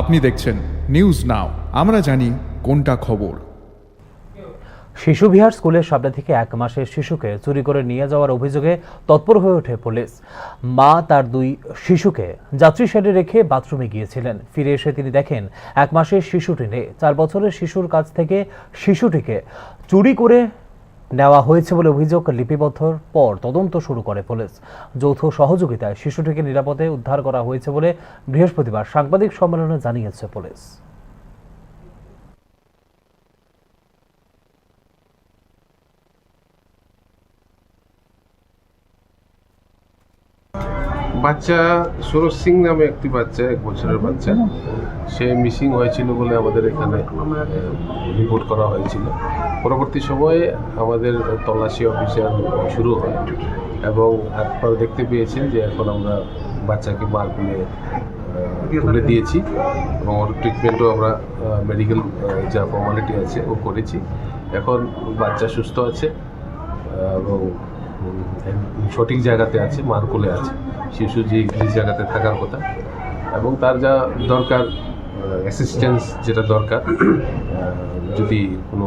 আপনি দেখছেন news now আমরা জানি কোনটা খবর। শিশু বিহার স্কুলের সামনে থেকে এক মাসের শিশুকে চুরি করে নিয়ে যাওয়ার অভিযোগে তৎপর হয়ে ওঠে পুলিশ। মা তার দুই শিশুকে যাত্রী শেডে রেখে বাথরুমে গিয়েছিলেন। ফিরে এসে তিনি দেখেন, এক মাসের শিশুটি নেই। চার বছরের শিশুর কাছ থেকে শিশুটিকে চুরি করে নেওয়া হয়েছে বলে অভিযোগ লিপিবদ্ধর পর তদন্ত শুরু করে পুলিশ। যৌথ সহযোগিতায় শিশুটিকে নিরাপদে উদ্ধার করা হয়েছে বলে বৃহস্পতিবার সাংবাদিক সম্মেলনে জানিয়েছে পুলিশ। বাচ্চা সুরজ সিং নামে একটি বাচ্চা, এক বছরের বাচ্চা। সে মিসিং হয়েছিল বলে আমাদের এখানে রিপোর্ট করা হয়েছিল। পরবর্তী সময়ে আমাদের তল্লাশি অফিসার শুরু হয় এবং আপনারা দেখতে পেয়েছেন যে এখন আমরা বাচ্চাকে মারকুলে তুলে দিয়েছি এবং ওর ট্রিটমেন্টও আমরা মেডিকেল যা ফর্মালিটি আছে ও করেছি। এখন বাচ্চা সুস্থ আছে এবং সঠিক জায়গাতে আছে মার কোলে আছে শিশু যে জায়গাতে থাকার কথা। এবং তার যা দরকার অ্যাসিস্ট্যান্স যেটা দরকার যদি কোনো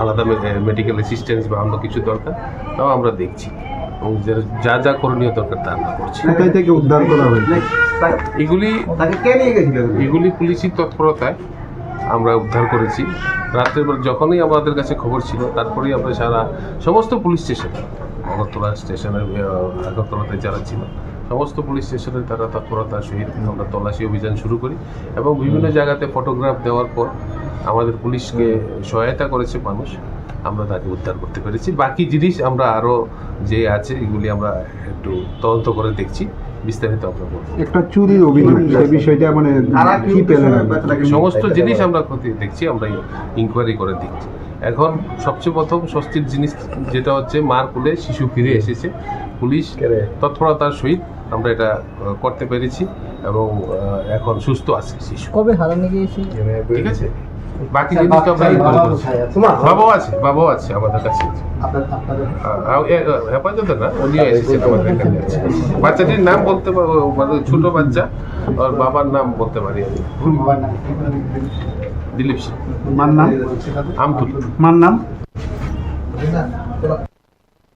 আলাদা মেডিকেল অ্যাসিস্ট্যান্স বা অন্য কিছু দরকার তাও আমরা দেখছি। এবং যা যা করণীয় দরকার তা আমরা করছি। থেকে উদ্ধার করা হয়েছে। এগুলি তাকে কে নিয়ে গেছিল? এগুলি পুলিশি তৎপরতায় আমরা উদ্ধার করেছি। রাত্রের বেলা যখনই আমাদের কাছে খবর ছিল তারপরেই আমরা সারা সমস্ত পুলিশ স্টেশন আগরতলা স্টেশনের আগরতলাতে যারা ছিল সমস্ত পুলিশ স্টেশনে তারা তৎপরতার সহিত আমরা তল্লাশি অভিযান শুরু করি এবং বিভিন্ন জায়গাতে ফটোগ্রাফ দেওয়ার পর আমাদের পুলিশকে সহায়তা করেছে মানুষ। আমরা তাকে উদ্ধার করতে পেরেছি। বাকি জিনিস আমরা আরও যে আছে এগুলি আমরা একটু তদন্ত করে দেখছি। বিস্তারিত আমরা একটা চুরির অভিযোগ সেই বিষয়টা মানে কি পেলেন? সমস্ত জিনিস আমরা ক্ষতি দেখছি আমরা ইনকোয়ারি করে দেখছি। এখন সবচেয়ে প্রথম স্বস্তির জিনিস যেটা হচ্ছে মার কোলে শিশু ফিরে এসেছে। পুলিশ তৎপরতার সহিত আমরা এটা করতে পেরেছি এবং এখন সুস্থ আছে শিশু। কবে হারানো গিয়েছে ঠিক আছে? বাকি জিনিস তো আমরা inquiry বাবাও আছে বাবাও আছে আমাদের কাছে। হেফাজতে না? উনিও এসেছেন আমাদের এখানে। আছে বাচ্চাটির নাম বলতে পারব মানে ছোট বাচ্চা আর বাবার নাম বলতে পারি আমি। দিলীপ সিং। মার নাম? আমতুল। মার নাম?